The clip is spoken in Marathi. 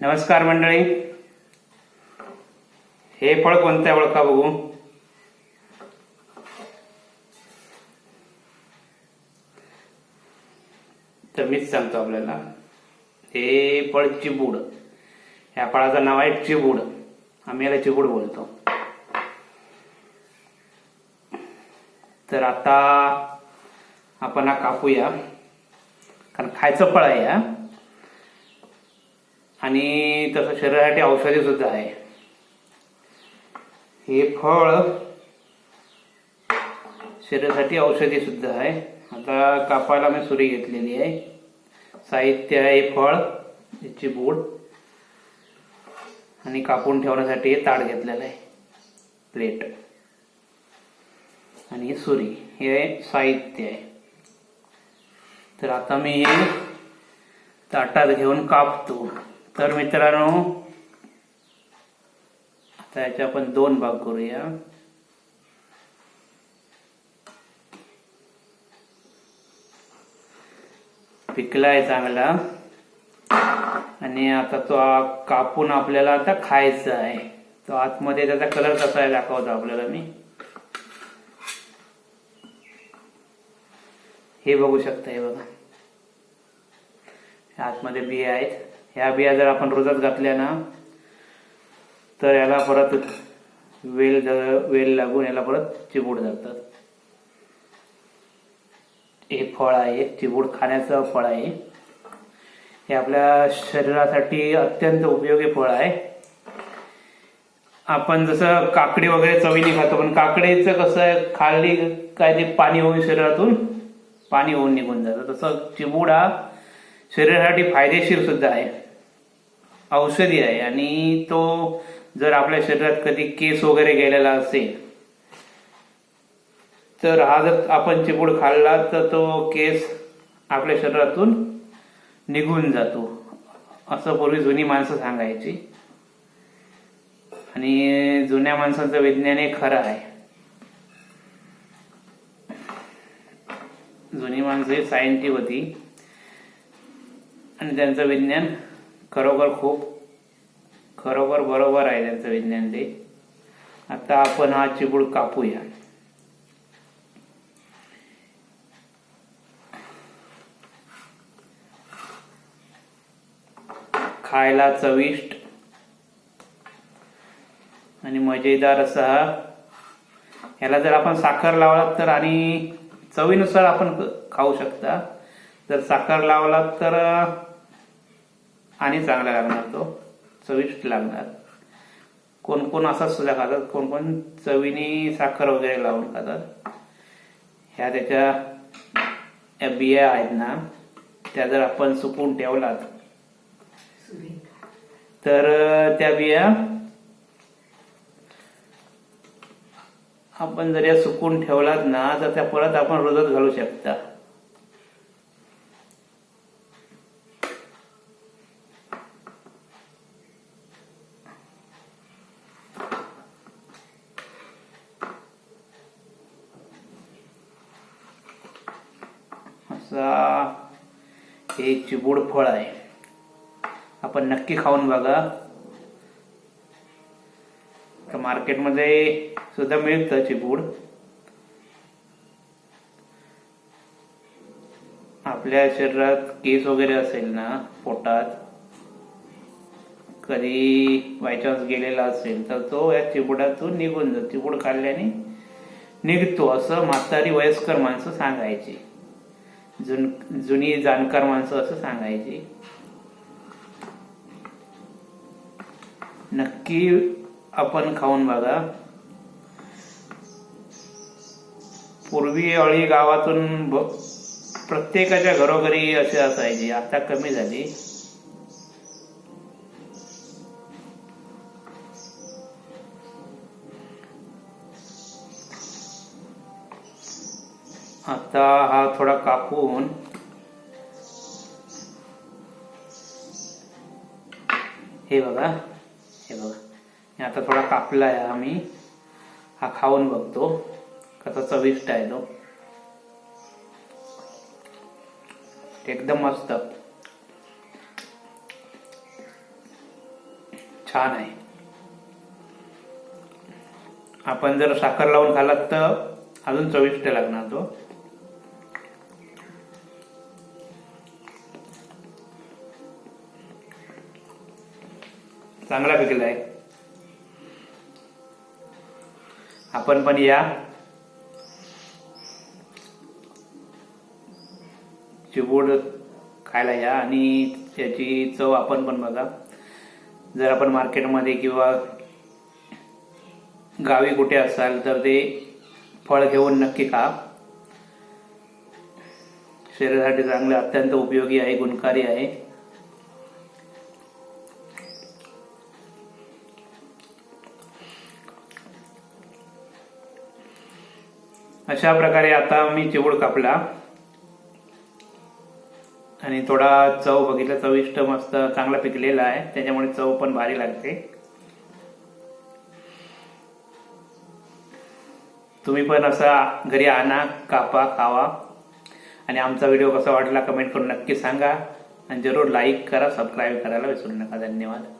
नमस्कार मंडळी. हे फळ कोणतं आहे ओळखा बघू? तर मीच सांगतो आपल्याला. हे फळ चिबूड. ह्या फळाचं नाव आहे चिबूड. आम्ही याला चिबूड बोलतो. तर आता आपण हा कापूया. कारण खायचं फळ आहे हा. आणि तसं शरीरासाठी औषधी सुद्धा आहे. हे फळ शरीरासाठी औषधी सुद्धा आहे. आता कापायला मी सुरी घेतलेली आहे. साहित्य आहे हे फळ याची बूड आणि कापून ठेवण्यासाठी हे ताट घेतलेलं आहे. प्लेट. आणि सुरी हे साहित्य आहे. तर आता मी हे ताटात घेऊन कापतो. तर मित्रांनो आता याचे आपण दोन भाग करूया. पिकला आहे चांगला. आणि आता तो कापून आपल्याला आता खायचा आहे. तो आतमध्ये त्याचा कलर कसा आहे दाखवतो आपल्याला मी. हे बघू शकता हे बघा. आतमध्ये बिया आहेत. ह्या बिया जर आपण रोजात घातल्या ना तर याला परत वेल वेल लागून याला परत चिबूड जातात हे फळ आहे चिबूड खाण्याचं फळ आहे. हे आपल्या शरीरासाठी अत्यंत उपयोगी फळ आहे. आपण जसं काकडी वगैरे चवीने खातो पण काकडीचं कसं आहे खाल्ली काय ते पाणी होऊन शरीरातून पाणी होऊन निघून जातं. तसं चिबूड हा शरीरासाठी फायदेशीर सुद्धा आहे. औषधी आहे. आणि तो जर आपल्या शरीरात कधी केस वगैरे गेलेला असेल तर हा जर आपण चिपूड खाल्ला तर तो केस आपल्या शरीरातून निघून जातो. असं पूर्वी जुनी माणसं सांगायची. आणि जुन्या माणसांचं विज्ञान हे खरं आहे. जुनी माणसं ही सायंटिक होती आणि त्यांचं विज्ञान खरोखर खूप खरोखर बरोबर आहे त्यांचं विज्ञान ते. आता आपण हा चिबूड कापूया. खायला चविष्ट आणि मजेदार असा याला ह्याला जर आपण साखर लावलात तर आणि चवीनुसार आपण खाऊ शकता. जर साखर लावलात तर आणि चांगला लागणार तो. चविष्ट लागणार. कोण कोण असाच सुद्धा खातात कोण कोण चवीने साखर वगैरे लावून खातात. ह्या त्याच्या बिया आहेत ना त्या जर आपण सुकून ठेवलात तर त्या बिया आपण जर या सुकून ठेवलात ना तर त्या परत आपण रोजच घालू शकता. असा हे चिबूड फळ आहे. आपण नक्की खाऊन बघा. तर मार्केटमध्ये सुद्धा मिळतं चिबूड. आपल्या शरीरात केस वगैरे असेल ना पोटात कधी बायचान्स गेलेला असेल तर तो या चिबुडातून निघून जातो. चिबूड खाल्ल्याने निघतो असं म्हातारी वयस्कर माणसं सांगायची. जुन जुनी जाणकार माणसं असं सांगायची. नक्की आपण खाऊन बघा. पूर्वी अळी गावातून प्रत्येकाच्या घरोघरी असे असायचे. आता कमी झाली. आता हा थोडा कापून हे बघा हे बघा. आता थोडा कापला आहे आम्ही. हा खाऊन बघतो कसा चविष्ट आहे तो. एकदम मस्त. छान आहे. आपण जर साखर लावून खालात तर अजून चविष्ट लागणार तो. चांगला पिकला आहे आपण पण या. चिबूड खायला या आणि त्याची चव आपण पण बघा. जर आपण मार्केटमध्ये किंवा गावी कुठे असाल तर ते फळ घेऊन नक्की खा. शरीरासाठी चांगलं अत्यंत उपयोगी आहे गुणकारी आहे. अशा प्रकारे आता मी चिवड कापला. आणि थोडा चव बघितला चविष्ट मस्त चांगला पिकलेला आहे. त्याच्यामुळे चव पण भारी लागते. तुम्ही पण असा घरी आणा कापा खावा. आणि आमचा व्हिडिओ कसा वाटला कमेंट करून नक्की सांगा. आणि जरूर लाईक करा सबस्क्राईब करायला विसरू नका. धन्यवाद.